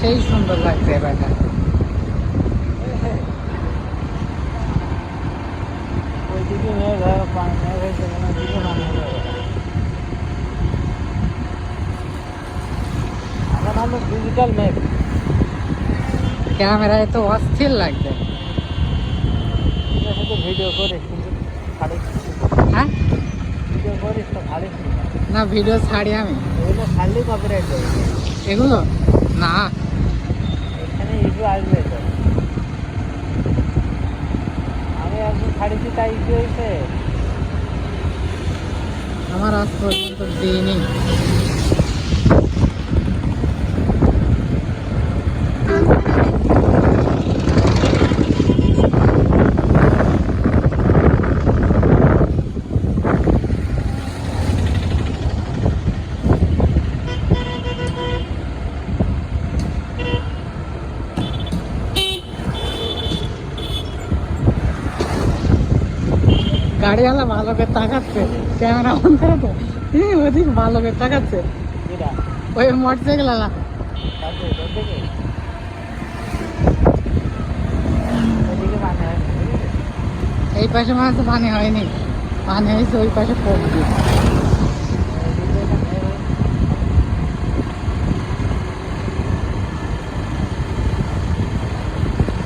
সেই সুন্দর লাগছে ওইদিকে মেঘ হয় পানি মেঘ হয়েছে কোনো দিকে পানি হলো ডিজিটাল ম্যাপ ক্যামেরায় তো অস্থির লাগবে ভিডিও করিস হ্যাঁ? ভিডিও করিস তো ছাড়িস না। ভিডিও ছাড়ি আমি। এগুলো ছাড়লেই কপিরাইট দেবে এগুলো? না। এখানে ইস্যু আসবে তো। আমি একজন ছাড়িছি তাই ইস্যু হয়েছে? আমার আজ পর্যন্ত দিইনি গাড়িওয়ালা ভালো করে তাকাচ্ছে ক্যামেরা অন করে তো হ্যাঁ ওদিক ভালো করে? তাকাচ্ছে ওই মোটরসাইকেল আলা তাতে তোর দিকে ওইদিকে হয় এই পাশে মানে তো পানি হয়নি। পানি হয়েছে ওই পাশে পড়বে